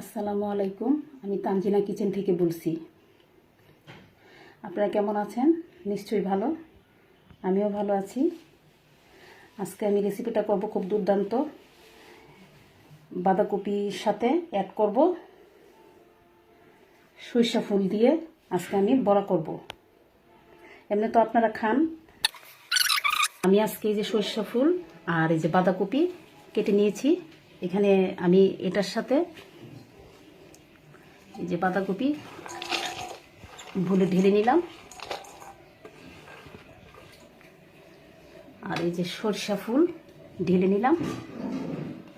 আসসালামু আলাইকুম। আমি তানজিনা কিচেন থেকে বলছি। আপনারা কেমন আছেন? নিশ্চয়ই ভালো। আমিও ভালো আছি। আজকে আমি রেসিপিটা করব খুব দুর্দান্ত। বাঁধাকপির সাথে অ্যাড করব। সরিষা ফুল দিয়ে আজকে আমি বড়া করব। এমনি তো আপনারা খান। আমি আজকে এই যে সরিষা ফুল আর এই যে বাঁধাকপি কেটে নিয়েছি। এখানে আমি এটার সাথে এই যে বাঁধাকপি, ভুলে ঢেলে নিলাম। আর এই যে সরিষা ফুল, ঢেলে নিলাম।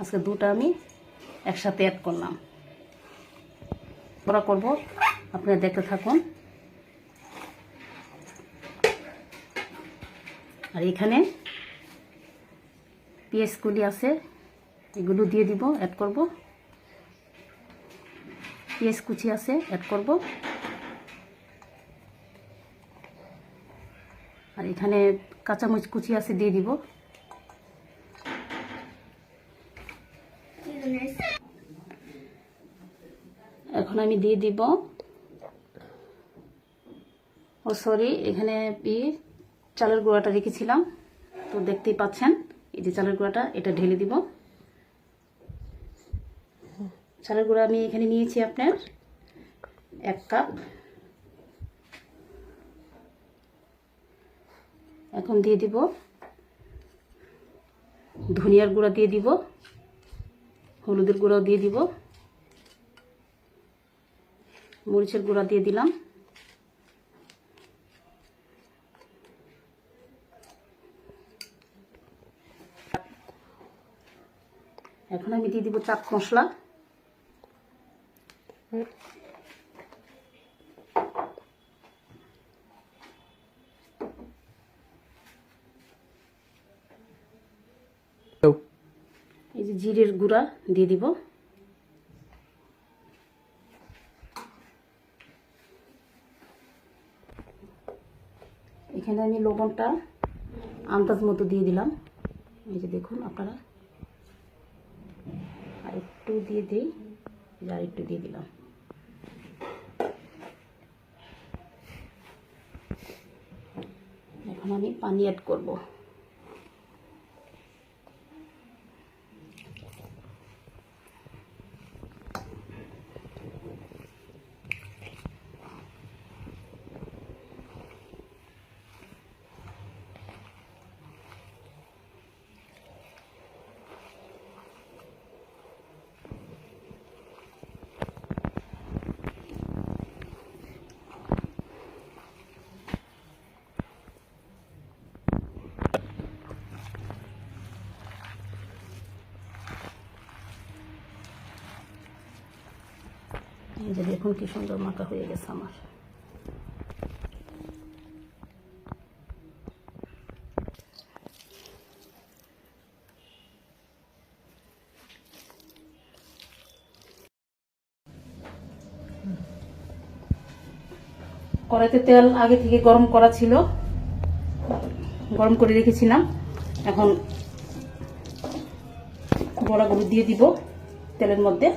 আজকে দুটো আমি একসাথে অ্যাড করলাম। ওরা করব, আপনারা দেখতে থাকুন। আর এখানে পেঁয়াজ কুলি আছে, এগুলো দিয়ে দিব অ্যাড করব। পেঁয়াজ কুচি আছে অ্যাড করব। আর এখানে কাঁচামরিচ কুচি আছে, দিয়ে দিব। এখন আমি দিয়ে দিব। ও সরি এখানে চালের গুঁড়াটা রেখেছিলাম। তো দেখতেই পাচ্ছেন, এই যে চালের গুঁড়াটা, এটা ঢেলে দিব। চালের গুঁড়া আমি এখানে নিয়েছি আপনার এক কাপ। এখন দিয়ে দিব। ধনিয়ার গুঁড়া দিয়ে দিব। হলুদের গুঁড়াও দিয়ে দিব। মরিচের গুঁড়া দিয়ে দিলাম। এখন আমি দিয়ে দিব চাট মশলা। এই যে জিরের গুঁড়া দিয়ে দিব। এখানে আমি লবণটা আন্দাজ মতো দিয়ে দিলাম। এই যে দেখুন আপনারা। আর একটু দিয়ে দিই, আর একটু দিয়ে দিলাম। আমি পানি অ্যাড করব। এই যে দেখুন কি সুন্দর মাখা হয়ে গেছে আমার। কড়াইতে তেল আগে থেকে গরম করা ছিল। গরম করে রেখেছিলাম। এখন বড়াগুলো দিয়ে দিব তেলের মধ্যে।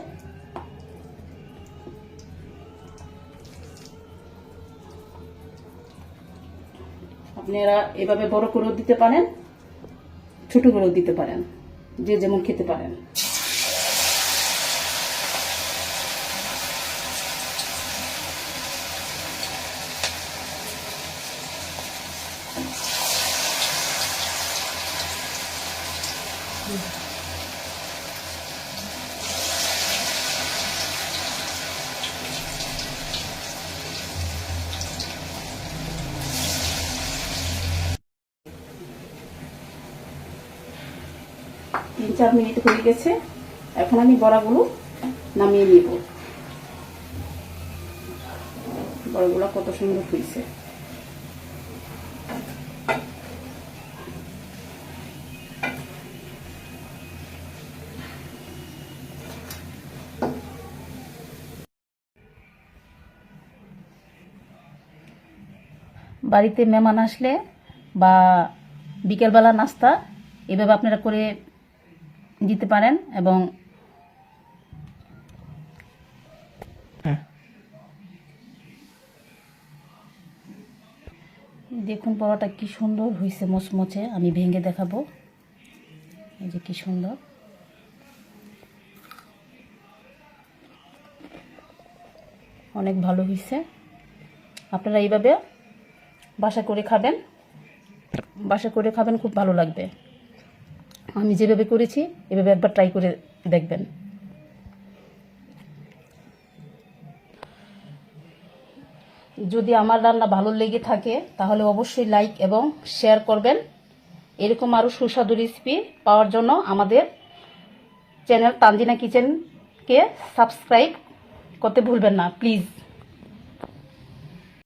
আপনারা এভাবে বড় করেও দিতে পারেন, ছোট করেও দিতে পারেন, যে যেমন খেতে পারেন। তিন চার মিনিট হয়ে গেছে। এখন আমি বড়াগুলো নামিয়ে নিব। বড়াগুলো কত সুন্দর হয়েছে। বাড়িতে মেহমান আসলে বা বিকেলবেলা নাস্তা, এভাবে আপনারা করে দিতে পারেন এবং হ্যাঁ। দেখুন পরোটা কি সুন্দর হয়েছে মচমচে আমি ভেঙে দেখাবো। এই যে কি সুন্দর। অনেক ভালো হয়েছে আপনারা এইভাবে বাসা করে খাবেন। বাসা করে খাবেন খুব ভালো লাগবে। আমি যেভাবে করেছি, এভাবে একবার ট্রাই করে দেখবেন। যদি আমার রান্না ভালো লেগে থাকে, তাহলে অবশ্যই লাইক এবং শেয়ার করবেন। এরকম আরও সুস্বাদু রেসিপি পাওয়ার জন্য আমাদের চ্যানেল তানজিনা কিচেনকে সাবস্ক্রাইব করতে ভুলবেন না প্লিজ